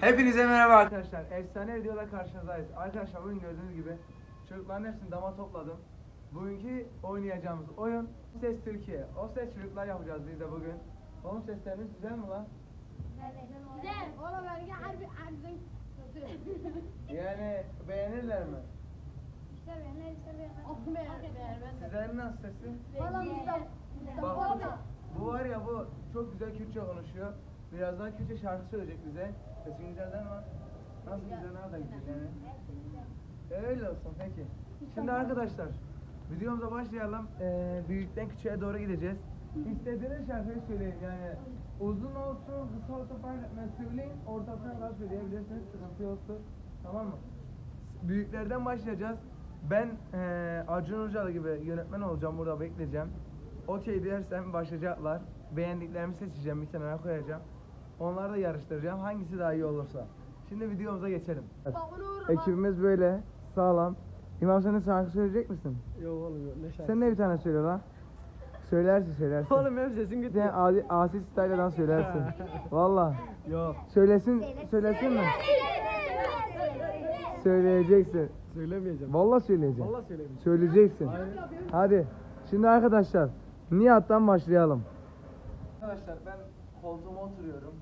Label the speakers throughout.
Speaker 1: Hepinize merhaba arkadaşlar. Efsane videoda karşınızdayız. Arkadaşlar bugün gördüğünüz gibi çocukların hepsini dama topladım. Bugünkü oynayacağımız oyun Ses Türkiye. O ses çocuklar yapacağız biz de bugün. Oğlum sesleriniz güzel mi lan?
Speaker 2: Güzel.
Speaker 3: Oğlum öyle harbi harbi.
Speaker 1: Yani beğenirler mi?
Speaker 2: İşte beğenir, işte beğenir.
Speaker 1: Sizlerin nasıl sesi?
Speaker 4: Oğlum güzel.
Speaker 1: Bak, bu var ya bu çok güzel Kürtçe konuşuyor. Birazdan Kürtçe şarkı söyleyecek bize. Sesin güzelden var. Nasıl güzel, nereden güzel yani? Öyle olsun, peki. Şimdi arkadaşlar, videomuza başlayalım. Ee, büyükten küçüğe doğru gideceğiz. İstediğiniz şarkıyı söyleyin yani. Uzun olsun, kısa olsun fark etmez söyleyin. Ortasına kadar söyleyebilirsiniz, sıkıntı yoktur. Tamam mı? Büyüklerden başlayacağız. Ben ee, Acun Hocalı gibi yönetmen olacağım, burada bekleyeceğim. Okey dersem başlayacaklar. Beğendiklerimi seçeceğim, bir kenara koyacağım. Onları da yarıştıracağım. Hangisi daha iyi olursa. Şimdi videomuza geçelim. Evet. Ekibimiz böyle. Sağlam. İmam senin şarkı söyleyecek misin?
Speaker 5: Yok oğlum yok. Ne şarkı?
Speaker 1: Sen ne bir tane söyle lan. Söylersin söylersin.
Speaker 5: Oğlum benim sesim gitti.
Speaker 1: Sen adi, asi style'dan söylersin. Valla. Yok. Söylesin, söylesin mi? Söyleyeceksin. Söylemeyeceğim. Valla söyleyeceğim. Valla söyleyeceğim. Söyleyeceksin. Hayır. Hadi. Şimdi arkadaşlar Nihat'tan başlayalım. Arkadaşlar ben koltuğuma oturuyorum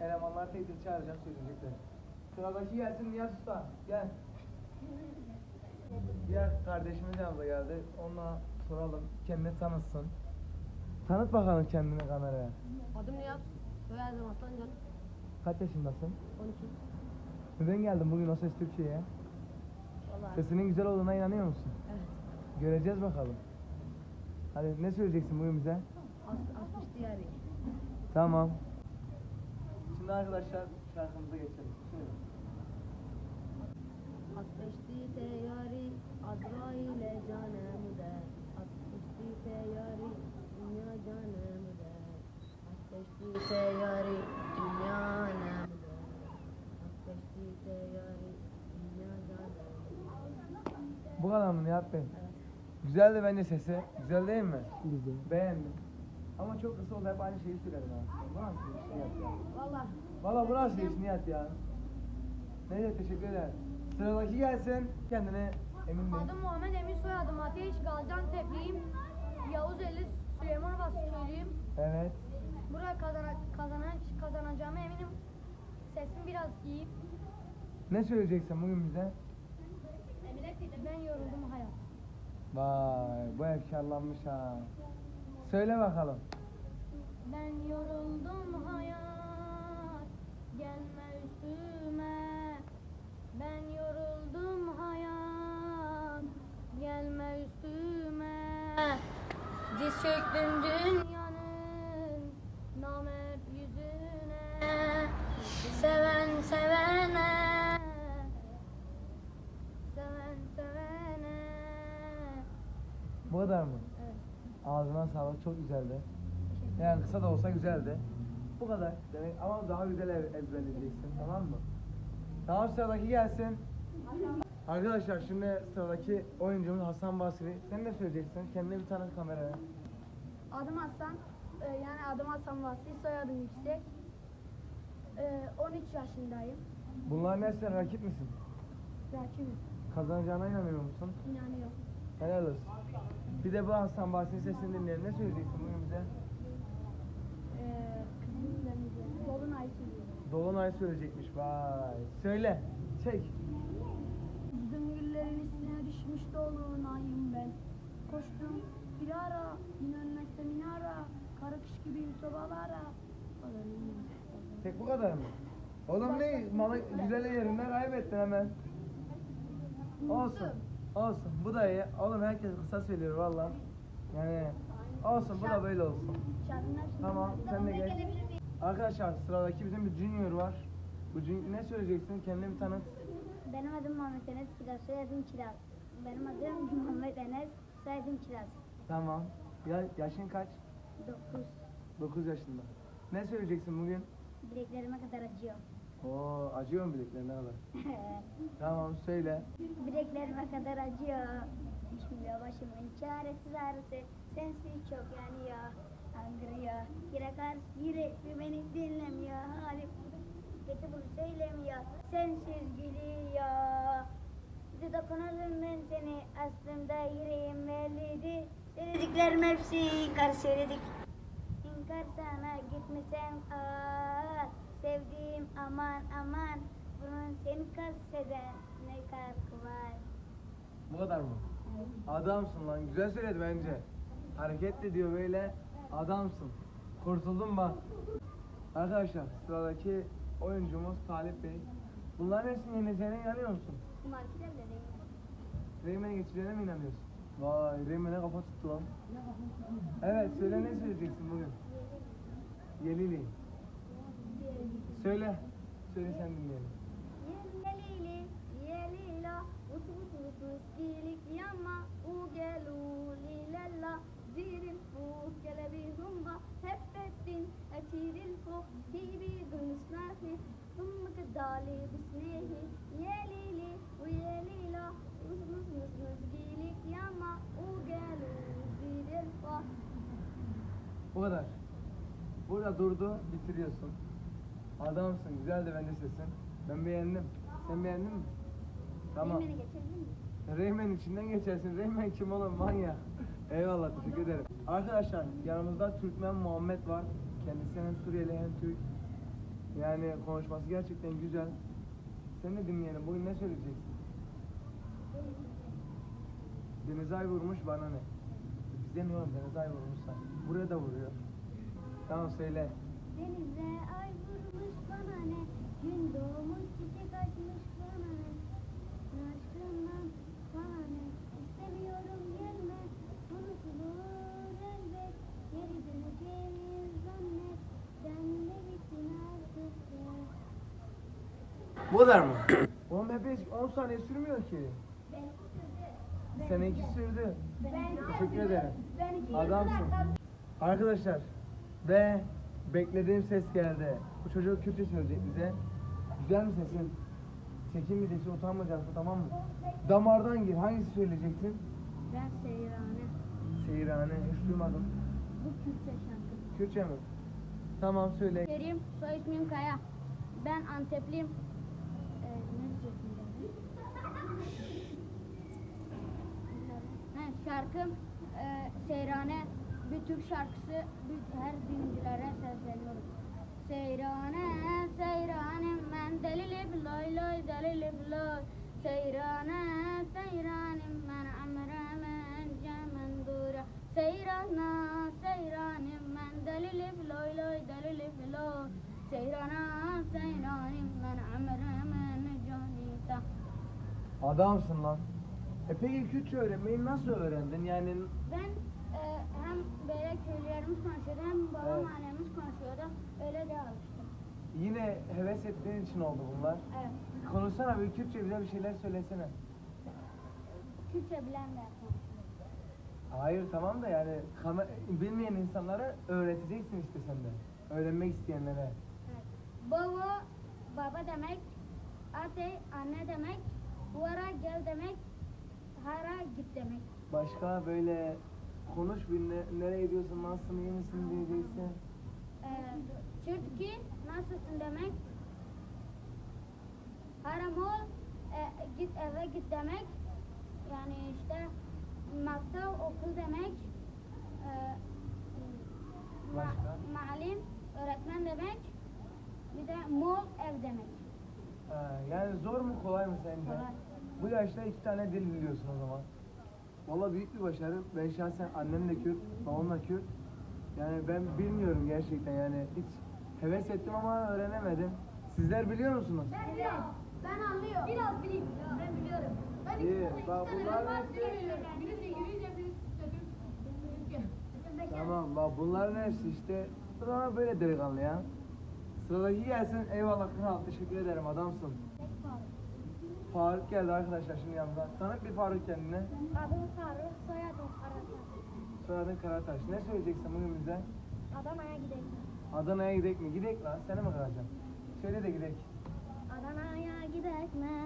Speaker 1: elemanlar teyze çağıracağım söyleyecekler. Sıradaki gelsin Nihat Usta. Gel. Diğer kardeşimiz yanımıza geldi. Onunla soralım. Kendini tanıtsın. Tanıt bakalım kendini kameraya.
Speaker 6: Adım Nihat. Soyadım Aslancan.
Speaker 1: Kaç yaşındasın? 12. Neden geldin bugün O Ses Türkiye'ye? Vallahi. Sesinin güzel olduğuna inanıyor musun? Evet. Göreceğiz bakalım. Hadi ne söyleyeceksin bugün bize? As,
Speaker 6: asmış diyari.
Speaker 1: Tamam. Şimdi arkadaşlar şarkımıza geçelim. Atmıştı teyari Azrail'e canım de Atmıştı teyari dünya canım de Atmıştı teyari dünya anam de Atmıştı teyari dünya canım Bu kadar mı Nihat Bey? Evet. Güzeldi bence sesi. Güzel değil mi? Güzel. Beğendim. Ama çok kısa oldu hep aynı şeyi söylerim aslında. Var şey yapacağım? Valla bu nasıl iş Nihat ya? Neyse teşekkür ederim. Sıradaki gelsin. Kendine emin değil.
Speaker 6: Adım Muhammed Emin soyadım Ateş. tepliyim. Yavuz Eli Süleyman Vasıçoğlu'yum. Evet. Buraya kazana, kazana, kazanacağıma eminim. Sesim biraz iyi.
Speaker 1: Ne söyleyeceksin bugün bize?
Speaker 6: E, ben yoruldum hayat.
Speaker 1: Vay bu efkarlanmış ha. Söyle bakalım.
Speaker 6: Ben yoruldum hayat gelme üstüme Ben yoruldum hayat gelme üstüme Diz çöktüm dünyanın namet yüzüne Seven sevene Seven sevene Bu kadar mı? Evet.
Speaker 1: Ağzına sağlık çok güzeldi. Yani kısa da olsa güzeldi. Bu kadar demek ama daha güzel ezberleyeceksin tamam mı? Tamam sıradaki gelsin. Arkadaşlar şimdi sıradaki oyuncumuz Hasan Basri. Sen ne söyleyeceksin? Kendine bir tane kameraya.
Speaker 7: Adım Hasan. Ee, yani adım Hasan Basri. Soyadım Yüksek. 13 ee, yaşındayım.
Speaker 1: Bunlar ne sen rakip misin? Rakibim. Kazanacağına inanıyor musun? İnanıyorum. Helal olsun. Bir de bu Hasan Basri'nin sesini dinleyelim. Ne söyleyeceksin bugün bize?
Speaker 7: Ee, Dolunay söyleyecek.
Speaker 1: Dolunay söyleyecekmiş vay. Söyle. Çek.
Speaker 7: Züngüllerin üstüne düşmüş dolunayım ben. Koştum bir ara, inönmezse minara. Kara kış gibi sobalara.
Speaker 1: Tek bu kadar mı? Oğlum ne malı güzel yerinden kaybettin hemen. Olsun. Olsun. Bu da iyi. Oğlum herkes kısa söylüyor valla. Yani olsun bu da böyle olsun. Tamam sen de gel. Arkadaşlar sıradaki bizim bir Junior var. Bu junior, ne söyleyeceksin? Kendini bir tanıt.
Speaker 8: Benim adım Muhammed Enes Kiraz, soyadım Kiraz. Benim adım Muhammed Enes, soyadım Kiraz.
Speaker 1: Tamam. Ya, yaşın kaç? 9. 9 yaşında. Ne söyleyeceksin bugün?
Speaker 8: Bileklerime kadar acıyor.
Speaker 1: Oo, acıyor mu bileklerine kadar? tamam, söyle.
Speaker 8: Bileklerime kadar acıyor. Düşmüyor başımın çaresiz ağrısı. Sensiz çok yanıyor. Angırıyor. Sürekli beni dinlemiyor. Halim kötü bunu söylemiyor. Sensiz gidiyor. Bir dokunurdum ben seni aslında yüreğim belliydi. Söylediklerim hepsi inkar söyledik. İnkar sana gitmesem ağır. Ah, sevdiğim aman aman. Bunun seni kasteden ne katkı var.
Speaker 1: Bu kadar mı? Adamsın lan. Güzel söyledi bence. Hareketli diyor böyle. Adamsın. Kurtuldum ben. Arkadaşlar sıradaki oyuncumuz Talip Bey. Bunlar nesin yeneceğine inanıyor musun?
Speaker 9: Bunlar gider de Reymen.
Speaker 1: Reymen'e geçeceğine mi inanıyorsun? Vay Reymen'e kafa tuttu lan. Evet söyle ne söyleyeceksin bugün? Yelili. Söyle. Söyle sen dinleyelim.
Speaker 9: Yelili, yelila, utu utu utu, iyilik yanma, u gelu. كثير الفخ بيدون سنافي ثم كدالي بسنيه يا ليلي ويا ليلى نص نص نص نص جيلك ياما وقالوا نزيد الفخ
Speaker 1: Bu kadar. Burada durdu, bitiriyorsun. Adamsın, güzel de sesin. Ben beğendim. Sen beğendin mi? Tamam. Reymen içinden geçersin. Reymen kim oğlum manyak. Eyvallah teşekkür ederim. Arkadaşlar yanımızda Türkmen Muhammed var. Kendisi hem Suriyeli hem Türk. Yani konuşması gerçekten güzel. Seni de dinleyelim. Bugün ne söyleyeceksin? Denize ay vurmuş bana ne? Bize ne oğlum denize ay vurmuş sen? Buraya da vuruyor. Tamam söyle.
Speaker 10: Denize ay vurmuş bana ne? Gün doğmuş çiçek açmış
Speaker 1: Bu kadar mı? 15 10 saniye sürmüyor ki. Seninki sürdü. Teşekkür ederim. Adamsın. Arkadaşlar ve beklediğim ses geldi. Bu çocuk Kürtçe söyleyecek bize. Güzel mi sesin? Çekinmeyeceksin, utanmayacaksın tamam mı? Damardan gir. Hangisi söyleyecektin?
Speaker 11: Ben Seyrane.
Speaker 1: Seyrane. Hiç duymadım.
Speaker 11: Bu Kürtçe şarkı.
Speaker 1: Kürtçe mi? Tamam söyle.
Speaker 12: Kerim, soy ismim Kaya. Ben Antepliyim. Şarkım e, Seyrane bir Türk şarkısı bir, her dincilere sesleniyorum. Seyrane seyranem ben delili biloy loy delili biloy Seyran'a seyranem ben amremen cemen dura Seyrana seyranem ben delili biloy loy delili biloy Seyrana seyranem ben amremen canita
Speaker 1: Adamsın lan. E peki Kürtçe öğrenmeyi nasıl öğrendin? Yani
Speaker 12: Ben e, hem böyle köylerimiz konuşuyordu hem babam Evet. annemiz konuşuyordu. Öyle de alıştım.
Speaker 1: yine heves ettiğin için oldu bunlar. Evet. Konuşsana bir Kürtçe bize bir şeyler söylesene.
Speaker 12: Türkçe bilen de konuşuyor.
Speaker 1: Hayır tamam da yani kama- bilmeyen insanlara öğreteceksin işte sen de. Öğrenmek isteyenlere. Evet.
Speaker 12: Baba, baba demek, ate anne demek, vara gel demek, hara git demek.
Speaker 1: Başka böyle konuş bir nereye gidiyorsun, nasılsın, iyi misin diyeceksin.
Speaker 12: Ee, çünkü nasılsın demek. Haram ol, e, git eve git demek. Yani işte maktab okul demek. E, ma malim öğretmen demek. Bir de mol ev demek.
Speaker 1: Ee, yani zor mu kolay mı sence? Kolay. Bu yaşta iki tane dil biliyorsun o zaman. Valla büyük bir başarı. Ben şahsen annem de Kürt, babam da Kürt. Yani ben bilmiyorum gerçekten yani hiç heves ettim ama öğrenemedim. Sizler biliyor musunuz?
Speaker 13: Ben biliyorum.
Speaker 14: Ben anlıyorum.
Speaker 15: Biraz bileyim.
Speaker 16: Ben biliyorum. İyi, tane, bak bunlar- tane
Speaker 1: Tamam bak bunların hepsi işte o zaman böyle delikanlı ya. Sıradaki gelsin eyvallah kral teşekkür ederim adamsın. Faruk geldi arkadaşlar şimdi yanımda. Tanıt bir Faruk kendine.
Speaker 17: Adım Faruk, soyadım Karataş.
Speaker 1: Soyadın Karataş. Ne söyleyeceksin bugün bize?
Speaker 17: Adana'ya gidelim.
Speaker 1: Adana'ya gidek mi? Gidek lan. Seni mi kıracağım? Söyle de gidek.
Speaker 17: Adana'ya gidek mi?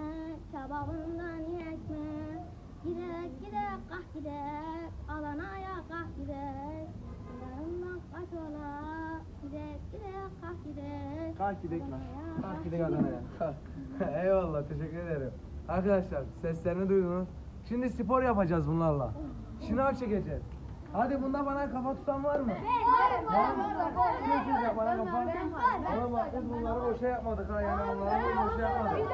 Speaker 17: Kebabından yiyek mi? Gidek gidek kah gidek. Adana'ya kah gidek. Yanımdan kaç ola. Gidek gidek kah gidek.
Speaker 1: Kah gidek lan. Kah gidek Adana'ya. Kah. Eyvallah teşekkür ederim. Arkadaşlar seslerini duydunuz. Şimdi spor yapacağız bunlarla. Şınav çekeceğiz. Hadi bunda bana kafa tutan var mı?
Speaker 18: Var var
Speaker 1: var. Kim tutacak bana kafa? Ama bak biz bunları boşa yapmadık ha yani bunları boşa yapmadık.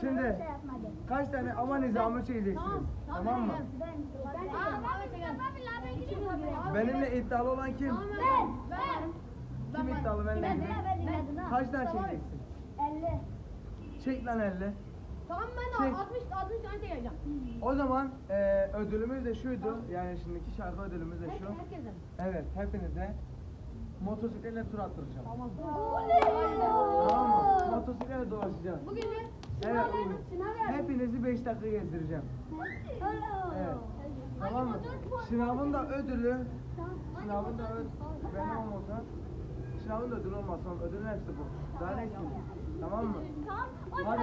Speaker 1: Şimdi kaç tane ama nizamı çekeceksiniz. Tamam mı? Benimle iddialı olan kim?
Speaker 19: Ben.
Speaker 1: Kim iddialı benimle? Kaç tane çekeceksin? Çek lan elle.
Speaker 20: Tamam ben de 60 60 tane çekeceğim.
Speaker 1: O zaman e, ödülümüz de şuydu. Yani şimdiki şarkı ödülümüz de Her, şu. herkese. Evet hepinize motosikletle tur attıracağım. Oley! Tamam Motosikletle dolaşacağız.
Speaker 21: Bugün de Evet. sınav verdim, sınav
Speaker 1: verdim. Hepinizi 5 dakika gezdireceğim. Evet. Tamam mı? Sınavın da ödülü. Sınavın da ödülü. Benim olmasa. Sınavın da ödülü olmasa. Ödülün hepsi bu. Daha ne istiyorsun? Tamam mı?
Speaker 22: Tamam. Hadi.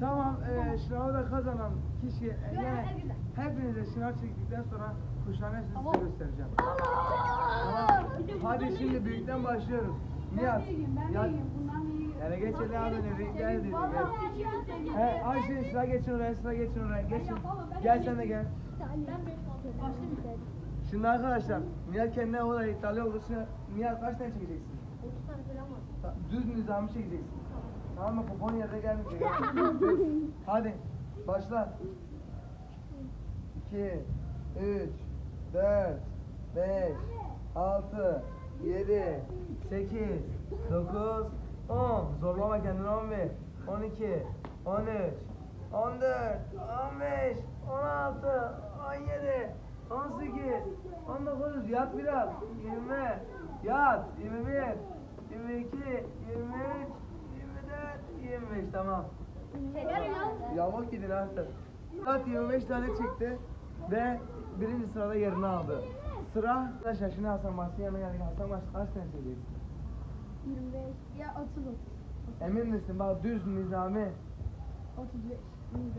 Speaker 1: Tamam, e, şınavı da kazanan kişi e, yani hepinize şınav çektikten sonra kuşlarına sizi göstereceğim. Tamam. Hadi şimdi büyükten başlıyoruz. Nihat. Nihat. Yani geç hele abi ne büyükler He, Ayşe sıra geçin oraya, sıra geçin oraya. Geçin. Gel sen de gel. Ben 5 6 başlayayım. Şimdi arkadaşlar Nihal kendine oraya iddialı olursa Nihal kaç tane çekeceksin? 30 tane falan Düz nizamı çekeceksin. Tamam mı? Kupon yerde gelmeyecek. Hadi başla. 2, 3, 4, 5, 6, 7, 8, 9, 10. Zorlama kendini 11, 12, 13, 14, 15, 16, 17, 19 yat biraz. 20 yat. 21 22 23 24 25 tamam. Yavuk gidin artık. Murat 25 tane çekti ve birinci sırada yerini aldı. Sıra arkadaşlar şimdi Hasan Bahçı yanına geldik. Hasan Bahçı kaç tane seviyorsun
Speaker 23: 25 ya
Speaker 1: 30 Emin misin? Bak düz nizami. 35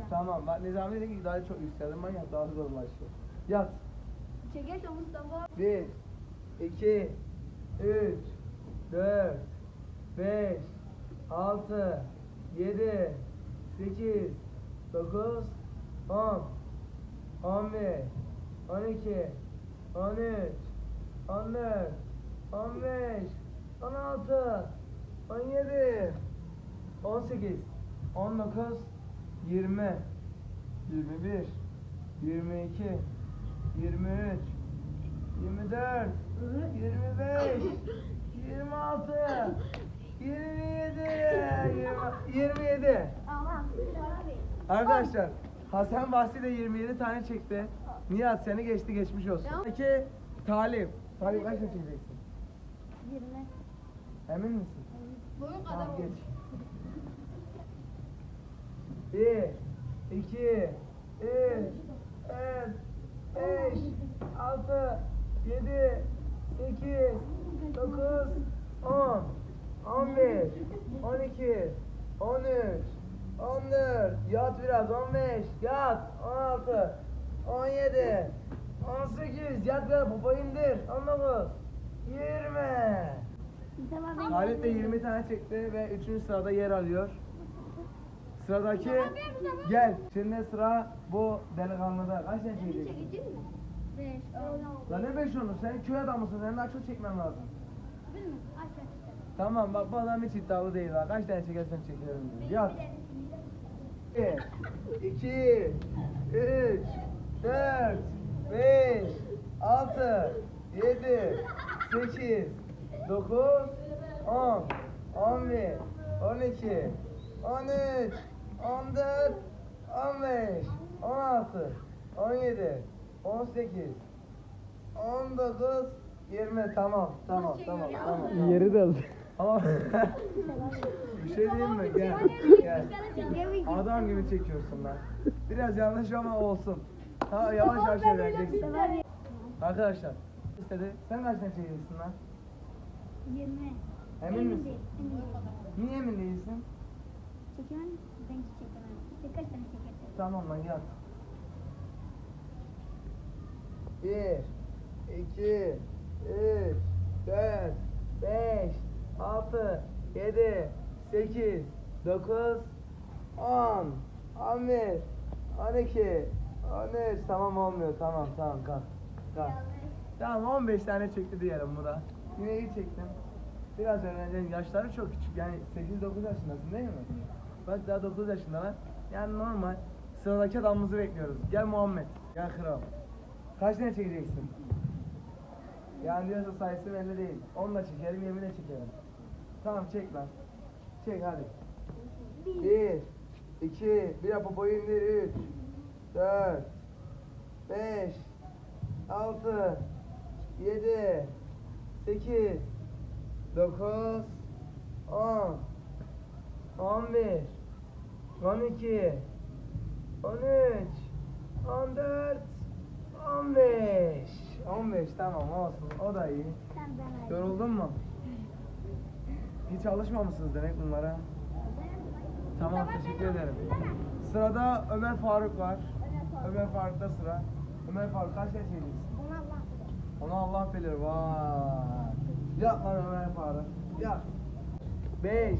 Speaker 1: Tamam bak nizami dedi ki daha çok yükseldim. Manyak daha zorlaşıyor. Yat.
Speaker 24: Çekeç Mustafa.
Speaker 1: Bir, iki, üç, dört, beş, altı, yedi, sekiz, dokuz, on, on bir, on iki, on üç, on dört, on beş, on altı, on yedi, on sekiz, on dokuz, yirmi, yirmi bir, yirmi iki, 23 24 25 26 27 27 Arkadaşlar Hasan Bahsi de 27 tane çekti. Nihat seni geçti geçmiş olsun. Peki Talip. Talip kaç tane çekeceksin? 20. Emin misin?
Speaker 25: Boyun kadar tamam, geç.
Speaker 1: 1 2 3 4 5, 6, 7, 8, 9, 10, 11, 12, 13, 14, yat biraz, 15, yat, 16, 17, 18, yat biraz, popo indir, on 20. yirmi. Halit de 20 tane çekti ve 3. sırada yer alıyor. Sıradaki gel. Şimdi sıra bu delikanlıda. Kaç tane çekeceksin? Beş, on. Lan ne beş onu? Sen köy adamısın. Senin daha çok çekmen lazım. Bilmiyorum. Aç aç. Tamam bak bu adam hiç iddialı değil ha. Kaç tane çekersen çekerim. diyor. Yat. Bir, iki, üç, dört, beş, altı, yedi, sekiz, dokuz, on, on bir, on iki, on üç, 14, 15, 16, 17, 18, 19, 20. Tamam, tamam, tamam, tamam. tamam.
Speaker 26: Yeri de az.
Speaker 1: bir şey diyeyim mi? Gel, gel. Adam gibi çekiyorsun lan. Biraz yanlış ama olsun. Ha, yavaş yavaş öğreneceksin. Arkadaşlar, istedi. Sen kaç tane çekiyorsun lan? 20. Emin misin? Niye emin değilsin? Çekiyor Ben hiç Birkaç tane çekersin. Tamam lan yat. Bir, iki, üç, dört, beş, altı, yedi, sekiz, dokuz, on, on bir, on iki, on üç. Tamam olmuyor. Tamam tamam kalk. Kalk. Tamam 15 tane çekti diyelim bu da. Yine iyi çektim. Biraz öğreneceğim. Yaşları çok küçük. Yani 8-9 yaşındasın değil mi? Bak daha 9 yaşında lan. Yani normal. Sıradaki adamımızı bekliyoruz. Gel Muhammed. Gel kral. Kaç ne çekeceksin? Yani diyorsa sayısı belli değil. 10 da çekerim, 20 çekerim. Tamam çek lan. Çek hadi. Bir, iki, bir yapı boyu indir. 3, 4, 5, 6, 7, 8, 9, 10, 11 12 13 14 15 15 tamam olsun o da iyi. Yoruldun mu? Hiç alışmamışsınız demek bunlara. Tamam teşekkür ederim. Sırada Ömer Faruk var. Ömer Faruk'ta sıra. Ömer Faruk kaç yaşındasın? Onu Allah bilir. Vay. Yap lan Ömer Faruk. Yap. 5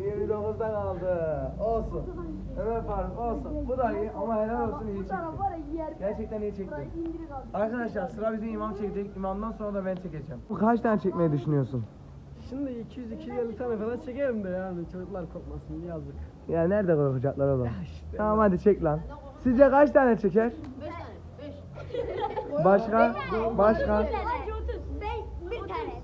Speaker 1: 29'da kaldı. Olsun. Evet Faruk olsun. Bu da iyi ama helal olsun iyi çekti. Gerçekten iyi çekti. Arkadaşlar sıra bizim imam çekecek. İmamdan sonra da ben çekeceğim. Bu kaç tane çekmeyi düşünüyorsun?
Speaker 5: Şimdi 200-250 tane falan çekerim de yani çocuklar korkmasın diye yazdık.
Speaker 1: Ya nerede korkacaklar oğlum? işte. Tamam hadi çek lan. Sizce kaç tane çeker?
Speaker 27: 5
Speaker 1: tane. 5. Başka? Başka? Bir tane.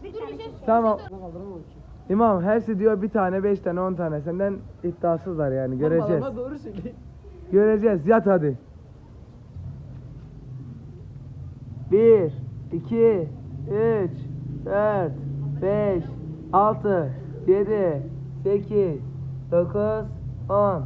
Speaker 1: Bir tane. Tamam. Kaldıramam ki. İmam hepsi şey diyor bir tane, beş tane, on tane. Senden iddiasızlar yani göreceğiz. Ama doğru söyleyeyim. Göreceğiz. Yat hadi. Bir, iki, üç, dört, beş, altı, yedi, sekiz, dokuz, on,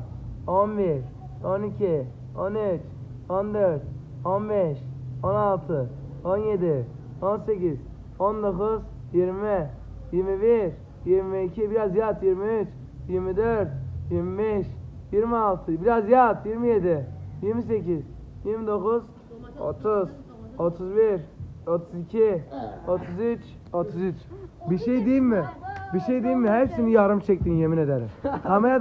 Speaker 1: on bir, on iki, on üç, on dört, on beş, on altı, on yedi, on sekiz, on dokuz, yirmi, yirmi bir, 22, biraz yat, 23, 24, 25, 26, biraz yat, 27, 28, 29, 30, 31, 32, 33, 33. Bir şey diyeyim mi? Bir şey diyeyim mi? Hepsini yarım çektin yemin ederim.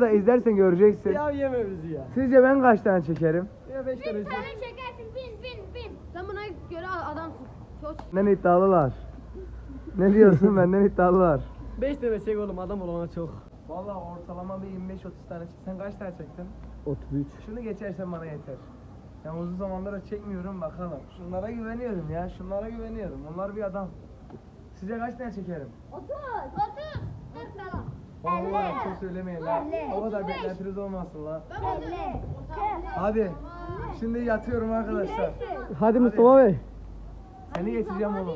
Speaker 1: da izlersen göreceksin.
Speaker 5: Ya yeme bizi ya.
Speaker 1: Sizce ben kaç tane çekerim?
Speaker 28: Ya beş tane Bin tane çek. çekersin bin bin bin.
Speaker 29: Sen buna göre adamsın.
Speaker 1: Çok... Benden iddialılar. Ne diyorsun benden iddialılar.
Speaker 5: 5 tane çek oğlum adam olana çok.
Speaker 1: Valla ortalama bir 25-30 tane çek. Sen kaç tane çektin? 33. Şunu geçersen bana yeter. Yani uzun zamandır çekmiyorum bakalım. Şunlara güveniyorum ya. Şunlara güveniyorum. Onlar bir adam. Size kaç tane çekerim? 30, 30, 40 falan. Vallahi çok söylemeyin lan. O kadar beklentiniz olmasın lan. Hadi. Şimdi yatıyorum arkadaşlar.
Speaker 26: Hadi Mustafa Bey.
Speaker 1: Seni getireceğim oğlum.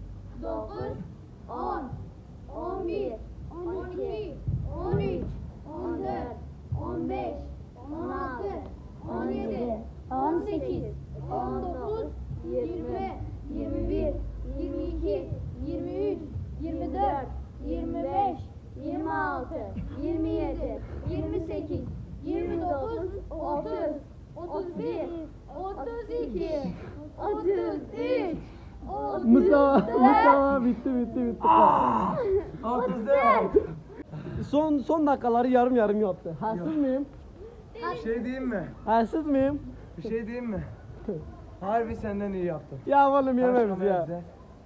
Speaker 1: son dakikaları yarım yarım yaptı. Haksız mıyım? Bir şey diyeyim mi?
Speaker 26: Haksız mıyım?
Speaker 1: Bir şey diyeyim mi? Harbi senden iyi yaptın.
Speaker 26: Ya oğlum yememiz ya.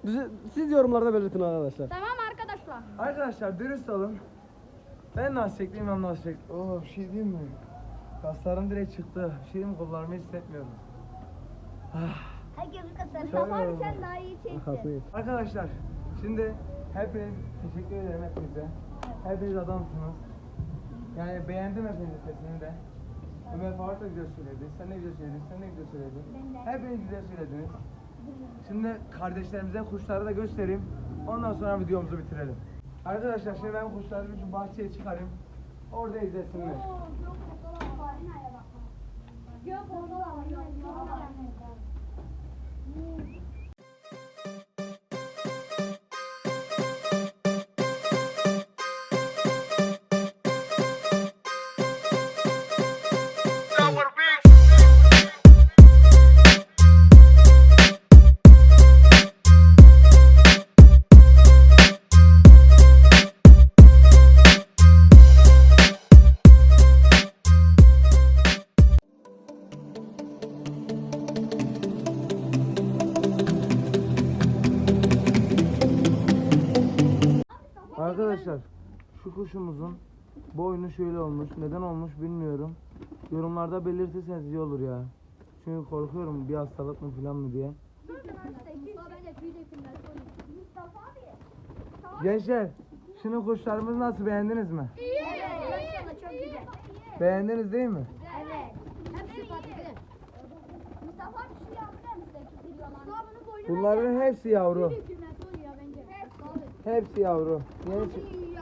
Speaker 26: Bizi- Siz yorumlarda belirtin arkadaşlar.
Speaker 24: Tamam arkadaşlar.
Speaker 1: Arkadaşlar dürüst olun. Ben nasihetliyim hem nasihet. Oo bir şey diyeyim mi? Kaslarım direkt çıktı. Bir şey diyeyim mi? Kollarımı hissetmiyorum.
Speaker 24: Ah. Herkes kazanır. Tamam. Tamam sen daha iyi çektin.
Speaker 1: Arkadaşlar şimdi hepiniz teşekkür ederim hepinize. Hepiniz adamsınız. Yani beğendim hepinizin sesini de. Ömer Faruk da güzel söyledi. Sen ne güzel söyledin. Sen ne güzel söyledin. Hepiniz güzel söylediniz. Şimdi kardeşlerimize kuşları da göstereyim. Ondan sonra videomuzu bitirelim. Arkadaşlar şimdi ben kuşlarımı şu bahçeye çıkarayım. Orada izlesinler. Yok orada var. Yok orada var. bilmiyorum. Yorumlarda belirtirseniz iyi olur ya. Çünkü korkuyorum bir hastalık mı falan mı diye. Gençler, şimdi kuşlarımızı nasıl beğendiniz mi?
Speaker 24: İyi. iyi,
Speaker 1: iyi. çok Beğendiniz değil mi? Evet. Bunların hepsi yavru. Hepsi yavru.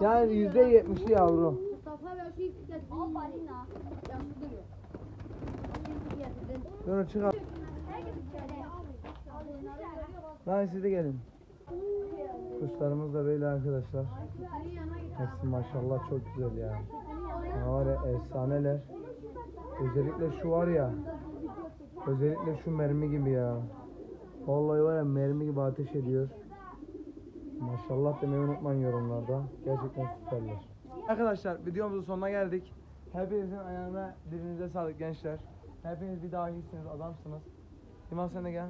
Speaker 1: Yani, yüzde %70'i yavru. Durun çık al. Lan siz de gelin. Kuşlarımız da böyle arkadaşlar. Hepsi maşallah çok güzel ya. Yani var ya efsaneler. Özellikle şu var ya. Özellikle şu mermi gibi ya. Vallahi var ya mermi gibi ateş ediyor. Maşallah demeyi unutmayın yorumlarda. Gerçekten süperler. Arkadaşlar videomuzun sonuna geldik. Hepinizin ayağına, dilinize sağlık gençler. Hepiniz bir dahisiniz, adamsınız. İmam sen de gel.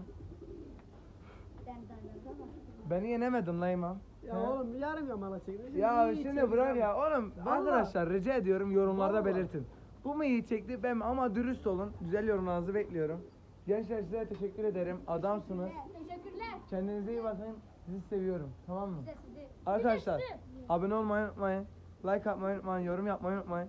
Speaker 1: Beni yenemedin la imam.
Speaker 5: Ya He? oğlum yarım yamana çekti.
Speaker 1: Ya iyi şimdi çekti bırak ya. Oğlum Vallahi. arkadaşlar rica ediyorum yorumlarda Vallahi. belirtin. Bu mu iyi çekti ben ama dürüst olun. Güzel yorumlarınızı bekliyorum. Gençler size teşekkür ederim. Adamsınız. Teşekkürler. Kendinize iyi bakın. Sizi seviyorum. Tamam mı? Size, size. Arkadaşlar abone olmayı unutmayın. Like atmayı unutmayın. Yorum yapmayı unutmayın.